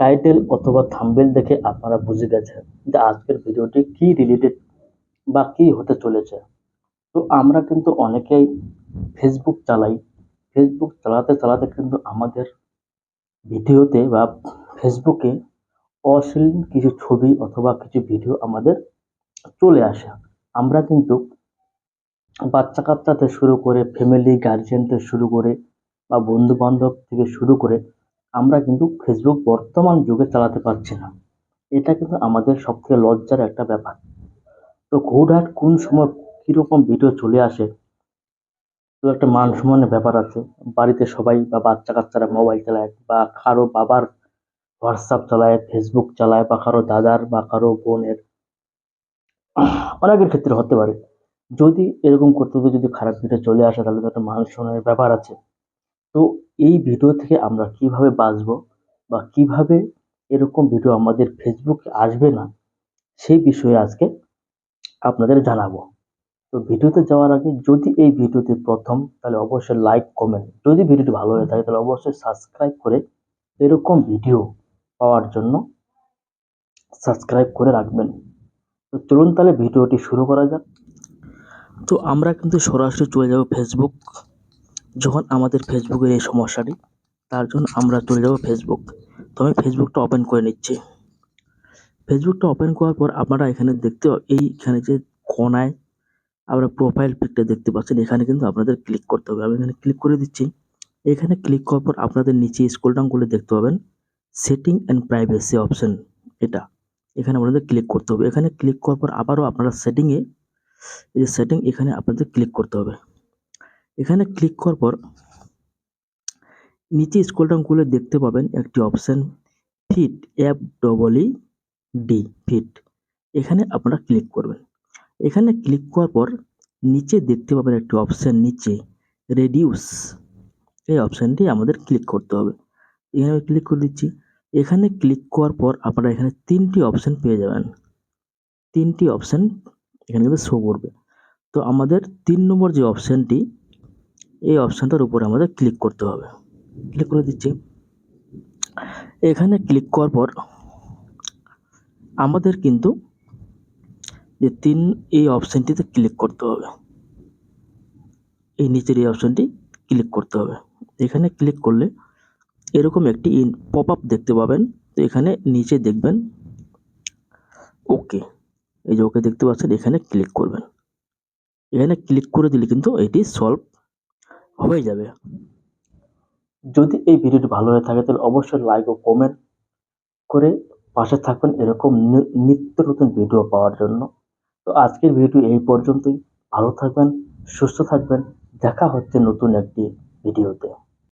Title অথবা thumbnail দেখে আপনারা বুঝে গেছেন যে আজকের ভিডিওটি কি রিলেটেড বা কি হতে চলেছে। তো আমরা কিন্তু অনেকেই ফেসবুক চালাই। ফেসবুক চালাতে চালাতে কিন্তু আমাদের ভিডিওতে বা ফেসবুকে অশ্লীল কিছু ছবি অথবা কিছু ভিডিও আমাদের চলে আসে। আমরা কিন্তু বাচ্চা কাচ্চাতে শুরু করে ফ্যামিলি গার্জিয়ান থেকে শুরু করে বা বন্ধু বান্ধব থেকে শুরু করে আমরা কিন্তু ফেসবুক বর্তমান যুগে চালাতে পারছি না। এটা কিন্তু আমাদের সবথেকে লজ্জার একটা ব্যাপার। তো হুটহাট কোন সময় কীরকম ভিডিও চলে আসে, তো একটা মান সম্মানের ব্যাপার আছে। বাড়িতে সবাই বা বাচ্চা কাচ্চারা মোবাইল চালায় বা কারও বাবার হোয়াটসঅ্যাপ চালায় ফেসবুক চালায় বা কারও দাদার বা কারও বোনের। অনেকের ক্ষেত্রে হতে পারে। যদি এরকম করতে যদি খারাপ ভিডিও চলে আসে, তাহলে তো একটা মান সম্মানের ব্যাপার আছে। তো এই ভিডিও থেকে আমরা কীভাবে বাঁচবো বা কীভাবে এরকম ভিডিও আমাদের ফেসবুকে আসবে না, সেই বিষয়ে আজকে আপনাদের জানাব। তো ভিডিওতে যাওয়ার আগে যদি এই ভিডিওতে প্রথম, তাহলে অবশ্যই লাইক কমেন্ট যদি ভিডিওটি ভালো হয়ে থাকে, তাহলে অবশ্যই সাবস্ক্রাইব করে এরকম ভিডিও পাওয়ার জন্য সাবস্ক্রাইব করে রাখবেন। তো চলুন তাহলে ভিডিওটি শুরু করা যাক। তো আমরা কিন্তু সরাসরি চলে যাব ফেসবুক যখন আমাদের ফেসবুকের এই সমস্যাটি তার জন্য আমরা চলে যাব ফেসবুক। তো আমি ফেসবুকটা ওপেন করে নিচ্ছি। ফেসবুকটা ওপেন করার পর আপনারা এখানে দেখতে এইখানে যে কোনায় আমরা প্রোফাইল পিকটা দেখতে পাচ্ছেন এখানে কিন্তু আপনাদের ক্লিক করতে হবে। আমি এখানে ক্লিক করে দিচ্ছি। এখানে ক্লিক করার পর আপনাদের নিচে স্কুল ডাউন করলে দেখতে পাবেন সেটিং অ্যান্ড প্রাইভেসি অপশন এটা। এখানে আপনাদের ক্লিক করতে হবে। এখানে ক্লিক করার পর আবারও আপনারা সেটিংয়ে এই যে সেটিং এখানে আপনাদের ক্লিক করতে হবে। এখানে ক্লিক করার পর নিচে স্ক্রল ডাউন করলে দেখতে পাবেন একটি option fit app double E D fit এখানে আপনারা ক্লিক করবেন। এখানে ক্লিক করার পর নিচে দেখতে পাবেন একটি অপশান নিচে রেডিউস এই অপশানটি আমাদের ক্লিক করতে হবে। এখানে আমি ক্লিক করে দিচ্ছি। এখানে ক্লিক করার পর আপনারা এখানে তিনটি অপশান পেয়ে যাবেন। তিনটি অপশান এখানে কিন্তু শো করবে। তো আমাদের তিন নম্বর যে অপশানটি এই অপশানটার উপরে আমাদের ক্লিক করতে হবে। ক্লিক করে দিচ্ছি। এখানে ক্লিক করার পর আমাদের কিন্তু যে তিন এই অপশানটিতে ক্লিক করতে হবে। এই নিচের এই অপশানটি ক্লিক করতে হবে। এখানে ক্লিক করলে এরকম একটি ইন পপ আপ দেখতে পাবেন। তো এখানে নিচে দেখবেন ওকে এই যে ওকে দেখতে পাচ্ছেন, এখানে ক্লিক করবেন। এখানে ক্লিক করে দিলে কিন্তু এটি সলভ হয়ে যাবে। যদি এই ভিডিওটি ভালো হয়ে থাকে, তাহলে অবশ্যই লাইক ও কমেন্ট করে পাশে থাকবেন এরকম নিত্য নতুন ভিডিও পাওয়ার জন্য। তো আজকের ভিডিও এই পর্যন্তই। ভালো থাকবেন, সুস্থ থাকবেন। দেখা হচ্ছে নতুন একটি ভিডিওতে